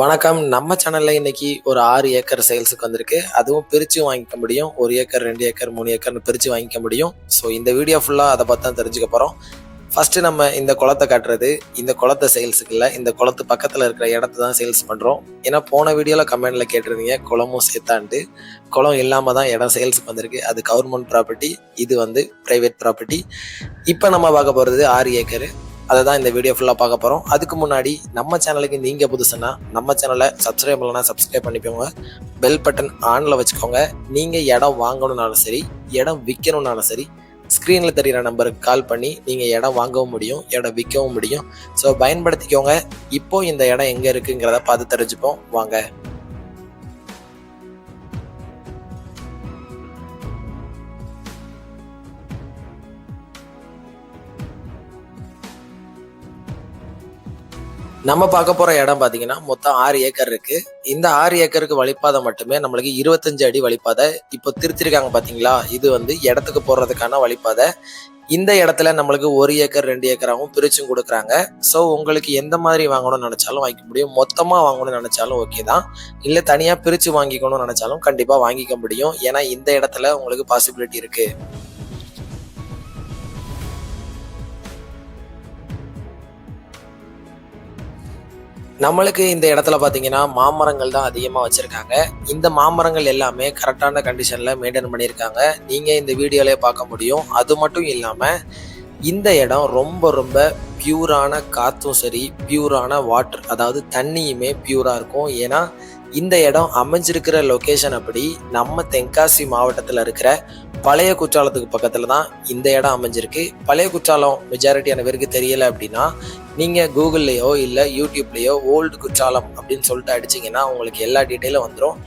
வணக்கம். நம்ம சேனல்ல இன்னைக்கு ஒரு ஆறு ஏக்கர் சேல்ஸுக்கு வந்திருக்கு. அதுவும் பிரித்து வாங்கிக்க முடியும். ஒரு ஏக்கர் ரெண்டு ஏக்கர் மூணு ஏக்கர்னு பிரித்து வாங்கிக்க முடியும். ஸோ இந்த வீடியோ ஃபுல்லாக அதை பார்த்து தான் தெரிஞ்சுக்க போகிறோம் ஃபஸ்ட்டு நம்ம இந்த குளத்தை காட்டுறது. இந்த குளத்தை சேல்ஸுக்கு இல்லை. இந்த குளத்து பக்கத்தில் இருக்கிற இடத்த தான் சேல்ஸ் பண்ணுறோம் ஏன்னா போன வீடியோவில் கமெண்டில் கேட்டிருந்தீங்க குளமும் சேர்த்தான்ட்டு. குளம் இல்லாமல் தான் இடம் சேல்ஸுக்கு வந்திருக்கு. அது கவர்மெண்ட் ப்ராப்பர்ட்டி இது வந்து ப்ரைவேட் ப்ராப்பர்ட்டி இப்போ நம்ம பார்க்க போகிறது ஆறு ஏக்கர். அதை தான் இந்த வீடியோ ஃபுல்லாக பார்க்க போகிறோம் அதுக்கு முன்னாடி நம்ம சேனலுக்கு நீங்கள் புதுசுன்னா நம்ம சேனலை சப்ஸ்கிரைப் பண்ணலன்னா சப்ஸ்கிரைப் பண்ணிக்கோங்க. பெல் பட்டன் ஆனில் வச்சுக்கோங்க. நீங்கள் இடம் வாங்கணுன்னாலும் சரி இடம் விற்கணுன்னாலும் சரி ஸ்க்ரீனில் தெரிகிற நம்பருக்கு கால் பண்ணி நீங்கள் இடம் வாங்கவும் முடியும் இடம் விற்கவும் முடியும். ஸோ பயன்படுத்திக்கோங்க. இப்போது இந்த இடம் எங்கே இருக்குங்கிறத பார்த்து தெரிஞ்சுப்போம். வாங்க. நம்ம பார்க்க போற இடம் பாத்தீங்கன்னா மொத்தம் ஆறு ஏக்கர் இருக்கு. இந்த ஆறு ஏக்கருக்கு வழிப்பாதை மட்டுமே நம்மளுக்கு இருபத்தஞ்சு அடி வழிப்பாதை இப்போ திருத்திருக்காங்க பாத்தீங்களா? இது வந்து இடத்துக்கு போடுறதுக்கான வழிப்பாதை இந்த இடத்துல நம்மளுக்கு ஒரு ஏக்கர் ரெண்டு ஏக்கராகவும் பிரிச்சும் கொடுக்குறாங்க. ஸோ உங்களுக்கு எந்த மாதிரி வாங்கணும்னு நினைச்சாலும் வாங்கிக்க முடியும். மொத்தமாக வாங்கணும்னு நினைச்சாலும் ஓகே தான். இல்லை தனியாக பிரித்து வாங்கிக்கணும்னு நினைச்சாலும் கண்டிப்பாக வாங்கிக்க முடியும். ஏன்னா இந்த இடத்துல உங்களுக்கு பாசிபிலிட்டி இருக்கு. நம்மளுக்கு இந்த இடத்துல பார்த்தீங்கன்னா மாமரங்கள் தான் அதிகமாக வச்சுருக்காங்க. இந்த மாமரங்கள் எல்லாமே கரெக்டான கண்டிஷனில் மெயின்டைன் பண்ணியிருக்காங்க. நீங்கள் இந்த வீடியோவிலே பார்க்க முடியும். அது மட்டும் இல்லாமல் இந்த இடம் ரொம்ப ரொம்ப பியூரான காற்றும் சரி பியூரான வாட்டர் அதாவது தண்ணியுமே பியூராக இருக்கும். ஏன்னா இந்த இடம் அமைஞ்சிருக்கிற லொக்கேஷன் அப்படி நம்ம தென்காசி மாவட்டத்தில் இருக்கிற பழைய குற்றாலத்துக்கு பக்கத்தில் தான் இந்த இடம் அமைஞ்சிருக்கு. பழைய குற்றாலம் மெஜாரிட்டியான பேருக்கு தெரியலை அப்படின்னா நீங்கள் கூகுள்லேயோ இல்லை யூடியூப்லேயோ ஓல்டு குற்றாலம் அப்படின்னு சொல்லிட்டு அடிச்சிங்கன்னா உங்களுக்கு எல்லா டீட்டெயிலும் வந்துடும்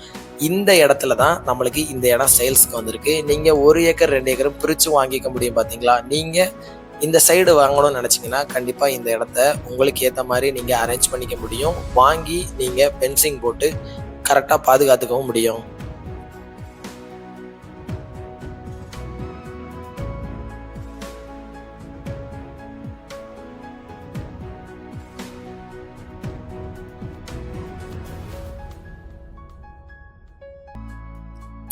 இந்த இடத்துல தான் நம்மளுக்கு இந்த இடம் சேல்ஸ்க்கு வந்திருக்கு. நீங்கள் ஒரு ஏக்கர் ரெண்டு ஏக்கரும் பிரித்து வாங்கிக்க முடியும் பார்த்தீங்களா நீங்கள் இந்த சைடு வாங்கணும்னு நினச்சிங்கன்னா கண்டிப்பாக இந்த இடத்த உங்களுக்கு ஏற்ற மாதிரி நீங்கள் அரேஞ்ச் பண்ணிக்க முடியும். வாங்கி நீங்கள் பென்சிங் போட்டு கரெக்டாக பாதுகாத்துக்கவும் முடியும்.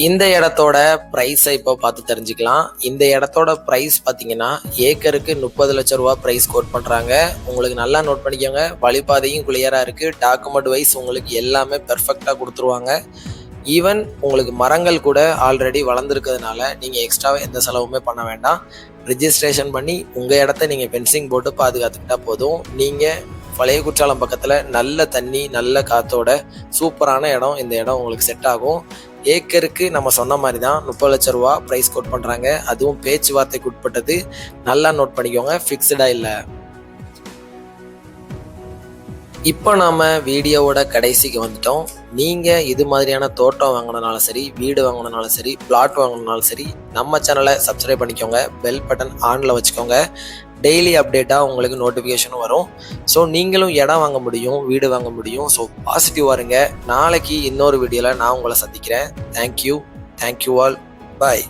இந்த இடத்தோட ப்ரைஸை இப்போ பார்த்து தெரிஞ்சுக்கலாம். இந்த இடத்தோட ப்ரைஸ் பார்த்தீங்கன்னா ஏக்கருக்கு முப்பது லட்ச ரூபா ப்ரைஸ் கோட் பண்ணுறாங்க உங்களுக்கு நல்லா நோட் பண்ணிக்கோங்க. வழிபாதையும் கிளியராக இருக்குது டாக்குமெண்ட் வைஸ் உங்களுக்கு எல்லாமே பெர்ஃபெக்டாக கொடுத்துருவாங்க. ஈவன் உங்களுக்கு மரங்கள் கூட ஆல்ரெடி வளர்ந்துருக்கிறதுனால நீங்கள் எக்ஸ்ட்ராவாக எந்த செலவுமே பண்ண வேண்டாம். ரிஜிஸ்ட்ரேஷன் பண்ணி உங்கள் இடத்த நீங்கள் பென்சிங் போட்டு பாதுகாத்துக்கிட்டால் போதும். நீங்கள் பழைய குற்றாலம் பக்கத்தில் நல்ல தண்ணி நல்ல காத்தோட சூப்பரான இடம். இந்த இடம் உங்களுக்கு செட் ஆகும். ஏக்கருக்கு நம்ம சொன்ன மாதிரி தான் முப்பது லட்ச ரூபா ப்ரைஸ் கோட் பண்ணுறாங்க அதுவும் பேச்சுவார்த்தைக்கு உட்பட்டது. நல்லா நோட் பண்ணிக்கோங்க. ஃபிக்ஸ்டாக இல்லை. இப்போ நாம் வீடியோவோட கடைசிக்கு வந்துட்டோம். நீங்கள் இது மாதிரியான தோட்டம் வாங்கினாலும் சரி வீடு வாங்கணுனாலும் சரி பிளாட் வாங்கணுனாலும் சரி நம்ம சேனலை சப்ஸ்கிரைப் பண்ணிக்கோங்க. பெல் பட்டன் ஆனில் வச்சுக்கோங்க. டெய்லி அப்டேட்டாக உங்களுக்கு நோட்டிஃபிகேஷனும் வரும். ஸோ நீங்களும் இடம் வாங்க முடியும் வீடு வாங்க முடியும். ஸோ பாசிட்டிவாக இருங்க. நாளைக்கு இன்னொரு வீடியோவில் நான் உங்களை சந்திக்கிறேன். தேங்க்யூ தேங்க்யூ ஆல் பாய்